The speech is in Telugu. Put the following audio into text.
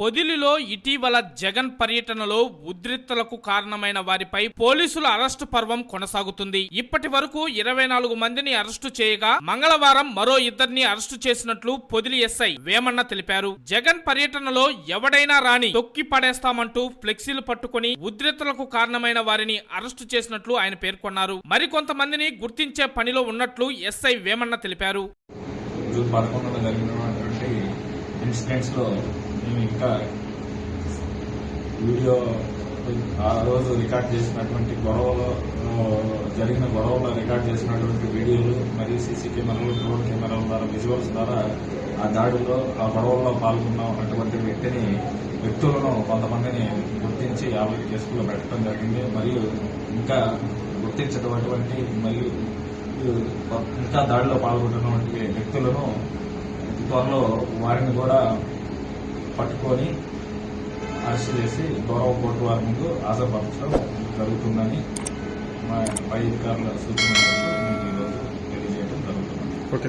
పొదిలిలో ఇటీవల జగన్ పర్యటనలో ఉద్రిక్తలకు కారణమైన వారిపై పోలీసుల అరెస్టు పర్వం కొనసాగుతుంది. ఇప్పటి వరకు ఇరవై నాలుగు మందిని అరెస్టు చేయగా మంగళవారం మరో ఇద్దరిని అరెస్టు చేసినట్లు పొదిలి ఎస్ఐ వేమన్న తెలిపారు. జగన్ పర్యటనలో ఎవడైనా రాని తొక్కి పడేస్తామంటూ ఫ్లెక్సీలు పట్టుకుని ఉద్రిక్తలకు కారణమైన వారిని అరెస్టు చేసినట్లు ఆయన పేర్కొన్నారు. మరికొంతమందిని గుర్తించే పనిలో ఉన్నట్లు ఎస్ఐ వేమన్న తెలిపారు. జూన్ పదకొండున ఇన్సిడెంట్స్లో మేము ఇంకా వీడియో ఆ రోజు రికార్డ్ చేసినటువంటి గొడవలో జరిగిన గొడవలో రికార్డ్ చేసినటువంటి వీడియోలు మరియు సీసీ కెమెరాలు డ్రోన్ కెమెరాల ద్వారా విజువల్స్ ద్వారా ఆ దాడిలో ఆ గొడవల్లో పాల్గొన్న ఉన్నటువంటి వ్యక్తిని వ్యక్తులను కొంతమందిని గుర్తించి యాభై కేసుల్లో పెట్టడం జరిగింది. మరియు ఇంకా గుర్తించినటువంటి మరియు ఇంకా దాడిలో పాల్గొంటున్నటువంటి వ్యక్తులను త్వరలో వారిని కూడా పట్టుకొని అరెస్ట్ చేసి గౌరవ కోర్టు వారి ముందు హాజరుపరచడం జరుగుతుందని మా పై అధికారుల సూచన మేరకు మీకు ఈరోజు తెలియజేయడం జరుగుతుంది. ఓకే